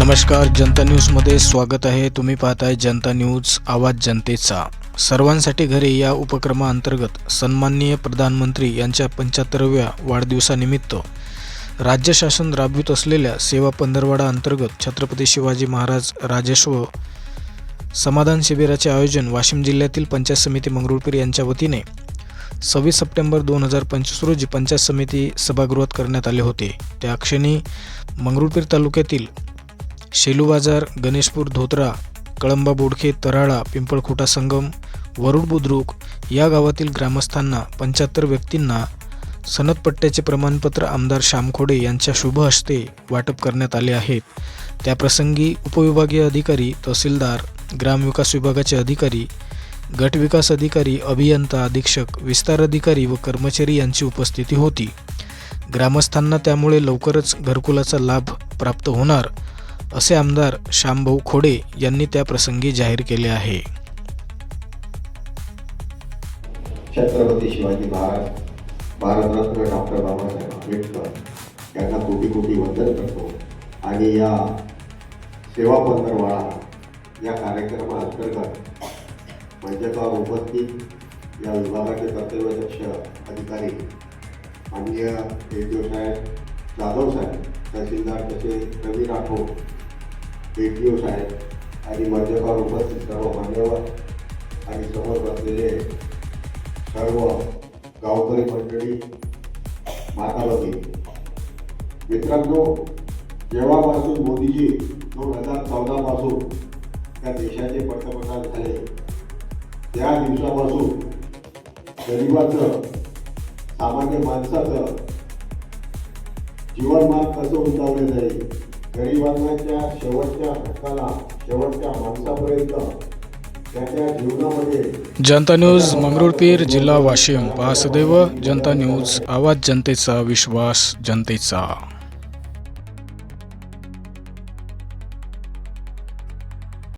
नमस्कार जनता न्यूजमध्ये स्वागत आहे. तुम्ही पाहताय जनता न्यूज आवाज जनतेचा. सर्वांसाठी घरे या उपक्रमाअंतर्गत सन्माननीय प्रधानमंत्री यांच्या पंच्याहत्तरव्या वाढदिवसानिमित्त राज्य शासन राबवित असलेल्या सेवा पंधरवाडा अंतर्गत छत्रपती शिवाजी महाराज राजेश्व समाधान शिबिराचे आयोजन वाशिम जिल्ह्यातील पंचायत समिती मंगरुळपीर यांच्या वतीने सव्वीस सप्टेंबर दोन हजार पंचवीस रोजी पंचायत समिती सभागृहात करण्यात आले होते. त्या क्षणी मंगरुळपीर तालुक्यातील शेलू बाजार गणेशपूर धोत्रा कळंबा बोडखे तराळा पिंपळखोटा संगम वरुड बुद्रुक या गावातील ग्रामस्थांना पंच्याहत्तर व्यक्तींना सनदपट्ट्याचे प्रमाणपत्र आमदार श्यामखोडे यांच्या शुभ हस्ते वाटप करण्यात आले आहेत त्याप्रसंगी उपविभागीय अधिकारी तहसीलदार ग्रामविकास विभागाचे अधिकारी गट विकास अधिकारी अभियंता अधीक्षक विस्तार अधिकारी व कर्मचारी यांची उपस्थिती होती. ग्रामस्थांना त्यामुळे लवकरच घरकुलाचा लाभ प्राप्त होणार असे आमदार श्यामभाऊ खोडे यांनी त्या प्रसंगी जाहीर केले आहे. छत्रपती शिवाजी महाराज भारतरत्न डॉक्टर बाबासाहेब आंबेडकर यांना कोटी कोटी वंदन करतो आणि या सेवा पंधरवाळा या कार्यक्रमाअंतर्गत वैद्यका उपस्थित या विभागाचे कर्तव्यदक्ष अधिकारी माननीय एडीओ साहेब जाधव साहेब तहसीलदार तसे रवी राठोड एडीओ साहेब आणि मंचकावर उपस्थित सर्व मान्यवर आणि समोर बसलेले सर्व गावकरी मंडळी माता भगिनी मित्रांनो जेव्हापासून मोदीजी दोन हजार चौदापासून त्या देशाचे पंतप्रधान झाले त्या दिवसापासून गरिबाचं सामान्य माणसाचं जीवनमान कसं उंचावलं जाईल गरिबांच्या शेवटच्या हक्काला शेवटच्या माणसापर्यंत जनता न्यूज मंगरुळपीर जिल्हा वाशिम. पहा सदैव जनता न्यूज आवाज जनतेचा विश्वास जनतेचा.